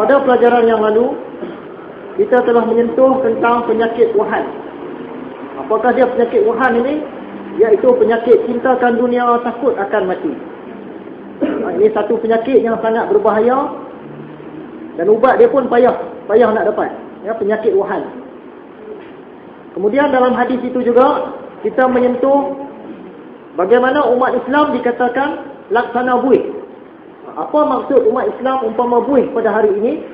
pada pelajaran yang lalu kita telah menyentuh tentang penyakit Wuhan. Apakah dia penyakit Wuhan ini? Iaitu penyakit cintakan dunia takut akan mati. Ha, ini satu penyakit yang sangat berbahaya dan ubat dia pun payah, payah nak dapat. Ya, penyakit Wuhan. Kemudian dalam hadis itu juga kita menyentuh bagaimana umat Islam dikatakan laksana buih. Apa maksud umat Islam umpama buih pada hari ini?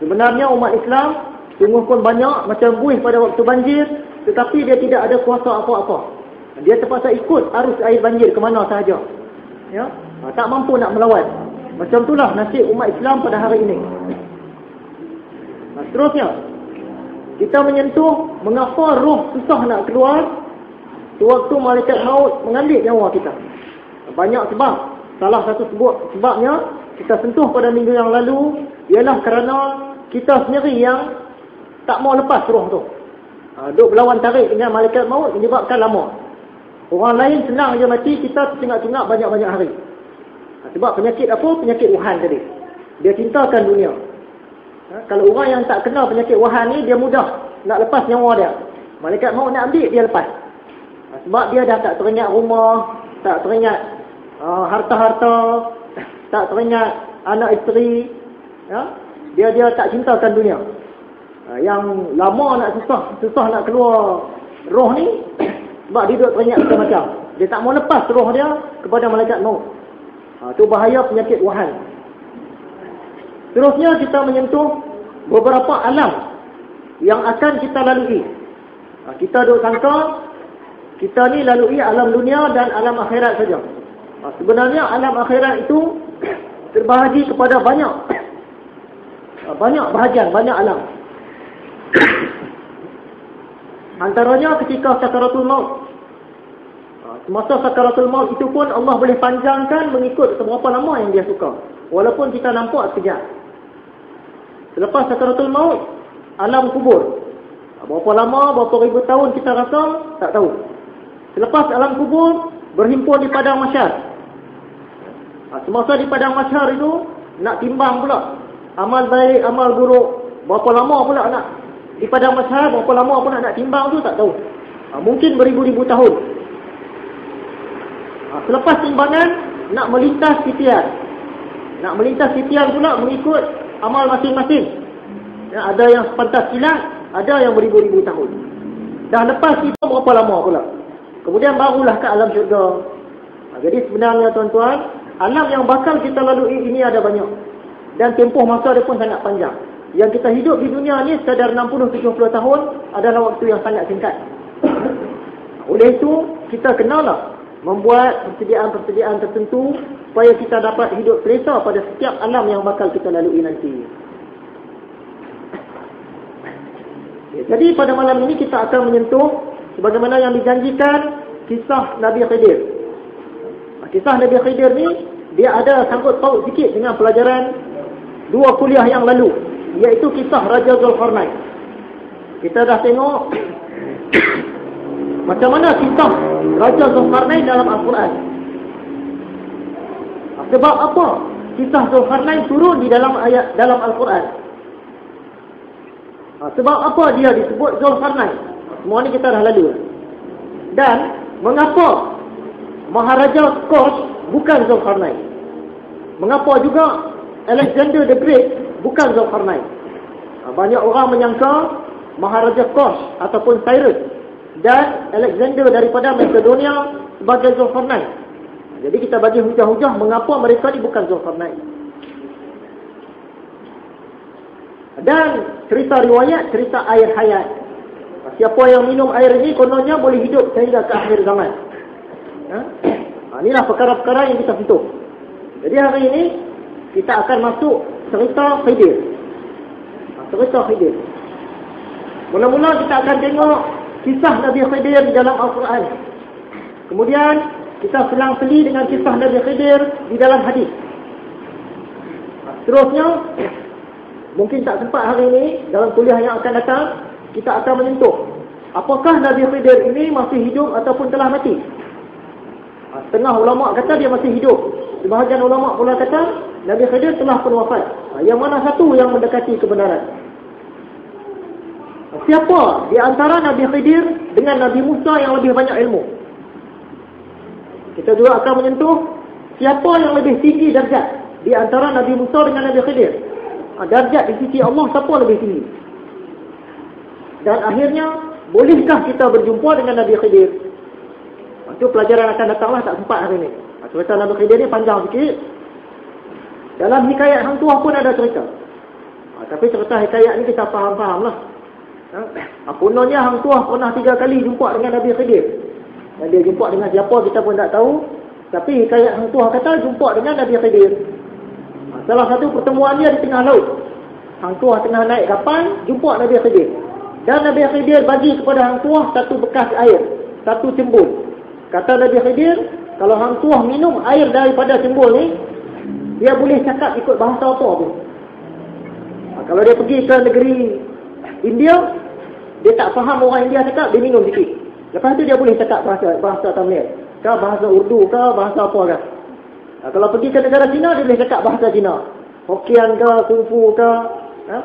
Sebenarnya umat Islam sungguh pun banyak macam buih pada waktu banjir tetapi dia tidak ada kuasa apa-apa. Dia terpaksa ikut arus air banjir ke mana sahaja. Ya? Ha, tak mampu nak melawan. Macam itulah nasib umat Islam pada hari ini. Ha, seterusnya, kita menyentuh mengapa roh susah nak keluar sewaktu malaikat maut mengambil nyawa kita. Banyak sebab. Salah satu sebut sebabnya kita sentuh pada minggu yang lalu ialah kerana kita sendiri yang tak mau lepas roh tu. Ha, duk berlawan tarik dengan malaikat maut menyebabkan lama. Orang lain senang je mati, kita tengah-tengah banyak-banyak hari. Ha, sebab penyakit apa? Penyakit Wuhan tadi. Dia cintakan dunia. Ha, kalau orang yang tak kenal penyakit Wuhan ni, dia mudah nak lepas nyawa dia. Malaikat maut nak ambil, dia lepas. Ha, sebab dia dah tak teringat rumah, tak teringat uh, harta-harta, tak teringat anak isteri. Ya? Dia dia tak cintakan dunia. Uh, yang lama nak susah, susah nak keluar roh ni, sebab dia duduk teringat macam-macam. Dia tak mau lepas roh dia kepada malaikat maut. Itu ha, bahaya penyakit Wuhan. Terusnya kita menyentuh beberapa alam yang akan kita lalui. Kita duk sangka kita ni lalui alam dunia dan alam akhirat saja. Sebenarnya alam akhirat itu terbahagi kepada banyak banyak bahagian, banyak alam. Antaranya ketika sakaratul maut. Semasa sakaratul maut itu pun Allah boleh panjangkan mengikut seberapa lama yang dia suka. Walaupun kita nampak sekejap. Selepas sakaratul maut, alam kubur. Berapa lama, berapa ribu tahun kita rasa, tak tahu. Selepas alam kubur, berhimpun di padang masyar. Semasa di padang masyar itu, nak timbang pula. Amal baik, amal buruk. Berapa lama pula nak di padang masyar, berapa lama pula nak timbang tu, tak tahu. Mungkin beribu-ribu tahun. Selepas timbangan, nak melintas titian. Nak melintas titian pula mengikut amal masing-masing. Ya, ada yang sepantas silat, ada yang beribu-ribu tahun. Dah lepas itu berapa lama pula. Kemudian barulah ke alam syurga. Ha, jadi sebenarnya tuan-tuan, alam yang bakal kita lalui ini ada banyak. Dan tempoh masa dia pun sangat panjang. Yang kita hidup di dunia ni sekadar 60-70 tahun adalah waktu yang sangat singkat. Oleh itu, kita kenalah membuat persediaan-persediaan tertentu supaya kita dapat hidup selesa pada setiap alam yang bakal kita lalui nanti. Jadi pada malam ini kita akan menyentuh sebagaimana yang dijanjikan kisah Nabi Khidir. Kisah Nabi Khidir ni dia ada sangkut paut sikit dengan pelajaran dua kuliah yang lalu iaitu kisah Raja Zulkarnain. Kita dah tengok macam mana kisah Raja Zulkarnain dalam Al-Quran. Sebab apa kisah Zulkarnain turun di dalam ayat dalam Al-Quran? Ha, sebab apa dia disebut Zulkarnain? Semua ni kita dah lalu. Dan mengapa Maharaja Kosh bukan Zulkarnain? Mengapa juga Alexander the Great bukan Zulkarnain? Ha, banyak orang menyangka Maharaja Kosh ataupun Cyrus dan Alexander daripada Macedonia sebagai Zulkarnain. Jadi kita bagi hujah-hujah mengapa mereka ni bukan Zulkarnain. Dan cerita riwayat, cerita air hayat. Siapa yang minum air ini, kononnya boleh hidup sehingga ke akhir zaman. Ha? Ha, inilah perkara-perkara yang kita sentuh. Jadi hari ini, kita akan masuk cerita Khidir. Ha, cerita Khidir. Mula-mula kita akan tengok kisah Nabi Khidir di dalam Al-Quran. Kemudian, kita selang-seli dengan kisah Nabi Khidir di dalam hadis. Ha, seterusnya, Mungkin tak sempat hari ini, dalam kuliah yang akan datang, kita akan menyentuh. Apakah Nabi Khidir ini masih hidup ataupun telah mati? Setengah ulama' kata dia masih hidup. Sebahagian ulama' pula kata, Nabi Khidir telah pun wafat. Ha, yang mana satu yang mendekati kebenaran? Siapa di antara Nabi Khidir dengan Nabi Musa yang lebih banyak ilmu? Kita juga akan menyentuh siapa yang lebih tinggi darjat di antara Nabi Musa dengan Nabi Khidir. Ha, darjat di sisi Allah siapa lebih tinggi? Dan akhirnya, bolehkah kita berjumpa dengan Nabi Khidir? Itu pelajaran akan datanglah tak sempat hari ini. Ha, cerita Nabi Khidir ni panjang sikit. Dalam hikayat Hang Tuah pun ada cerita. Ha, tapi cerita hikayat ni kita faham-faham lah. Ha? Apunannya Hang Tuah pernah tiga kali jumpa dengan Nabi Khidir. Dan dia jumpa dengan siapa kita pun tak tahu. Tapi hikayat Hang Tuah kata jumpa dengan Nabi Khidir. Ha, salah satu pertemuan dia di tengah laut. Hang Tuah tengah naik kapal, jumpa Nabi Khidir. Dan Nabi Khidir bagi kepada Hang Tuah satu bekas air. Satu cembul. Kata Nabi Khidir, kalau Hang Tuah minum air daripada cembul ni, dia boleh cakap ikut bahasa apa pun. Ha, kalau dia pergi ke negeri India, dia tak faham orang India cakap, dia minum sikit. Lepas tu dia boleh cakap bahasa bahasa Tamil. Ke bahasa Urdu ke, bahasa apa ke. Ha, kalau pergi ke negara Cina, dia boleh cakap bahasa Cina. Hokkien ke, Kungfu ke. Ha?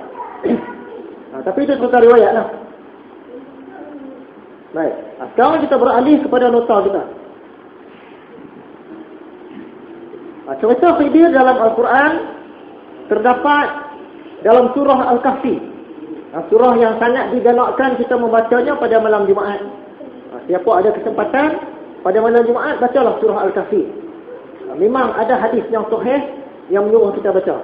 ha, tapi itu cerita riwayat lah. Baik. Sekarang kita beralih kepada nota kita. Ha, cerita Khidir dalam Al-Quran terdapat dalam surah Al-Kahfi. Surah yang sangat digalakkan kita membacanya pada malam Jumaat. Ha, siapa ada kesempatan pada malam Jumaat, bacalah surah Al-Kahfi. Memang ada hadis yang sahih yang menyuruh kita baca.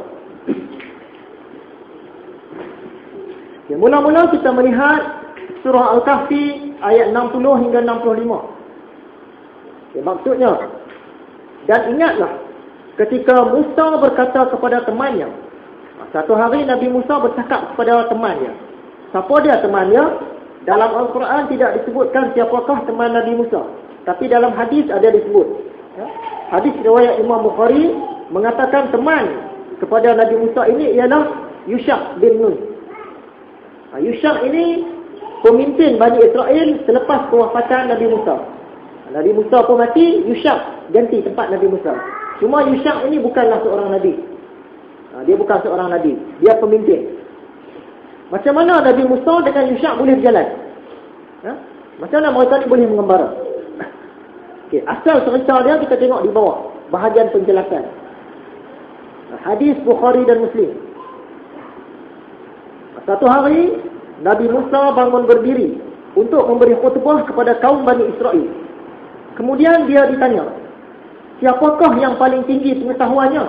Mula-mula kita melihat surah Al-Kahfi ayat 60 hingga 65. Okay, maksudnya, dan ingatlah ketika Musa berkata kepada temannya, satu hari Nabi Musa bercakap kepada temannya. Siapa dia temannya? Dalam Al-Quran tidak disebutkan siapakah teman Nabi Musa. Tapi dalam hadis ada disebut. Ya? Hadis riwayat Imam Bukhari mengatakan teman kepada Nabi Musa ini ialah Yushak bin Nun. Ha, Yushak ini pemimpin Bani Israel selepas kewafatan Nabi Musa. Nabi Musa pun mati, Yushak ganti tempat Nabi Musa. Cuma Yushak ini bukanlah seorang Nabi. Ha, dia bukan seorang Nabi. Dia pemimpin. Macam mana Nabi Musa dengan Yusyak boleh berjalan? Ha? Macam mana mereka ni boleh mengembara? Okay. Asal cerita dia kita tengok di bawah. Bahagian penjelasan. Hadis Bukhari dan Muslim. Satu hari, Nabi Musa bangun berdiri untuk memberi khutbah kepada kaum Bani Israel. Kemudian dia ditanya, siapakah yang paling tinggi pengetahuannya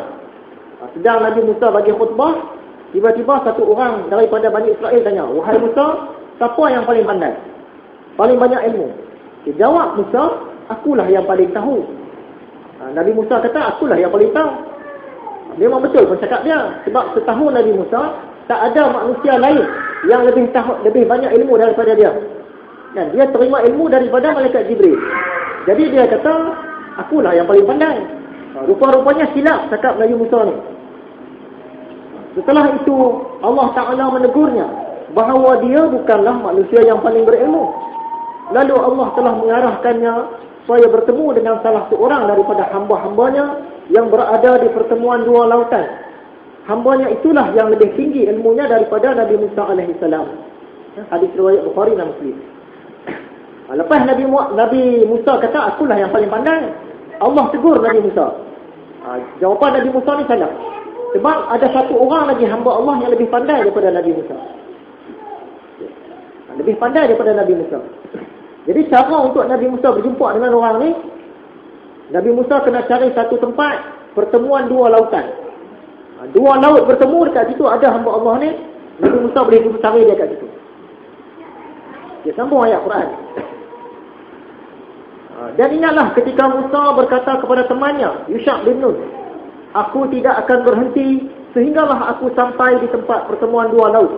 sedang Nabi Musa bagi khutbah, tiba-tiba satu orang daripada Bani Israel tanya, Wahai Musa, siapa yang paling pandai? Paling banyak ilmu? Dia jawab Musa, akulah yang paling tahu. Ha, Nabi Musa kata, akulah yang paling tahu. Memang betul pun cakap dia. Sebab setahun Nabi Musa, tak ada manusia lain yang lebih tahu, lebih banyak ilmu daripada dia. Dan dia terima ilmu daripada Malaikat Jibril. Jadi dia kata, akulah yang paling pandai. Ha, rupa-rupanya silap cakap Nabi Musa ni. Setelah itu Allah Ta'ala menegurnya bahawa dia bukanlah manusia yang paling berilmu. Lalu Allah telah mengarahkannya supaya bertemu dengan salah seorang daripada hamba-hambanya yang berada di pertemuan dua lautan. Hambanya itulah yang lebih tinggi ilmunya daripada Nabi Musa AS. Hadis riwayat Bukhari dan Muslim. Lepas Nabi, Nabi Musa kata, akulah yang paling pandai. Allah tegur Nabi Musa. Jawapan Nabi Musa ni salah. Sebab ada satu orang lagi hamba Allah yang lebih pandai daripada Nabi Musa. Lebih pandai daripada Nabi Musa. Jadi cara untuk Nabi Musa berjumpa dengan orang ni, Nabi Musa kena cari satu tempat pertemuan dua lautan. Dua laut bertemu dekat situ ada hamba Allah ni, Nabi Musa boleh duduk cari dia kat situ. Dia sambung ayat Quran. Ha, dan ingatlah ketika Musa berkata kepada temannya, Yushak bin Nun, Aku tidak akan berhenti sehinggalah aku sampai di tempat pertemuan dua laut.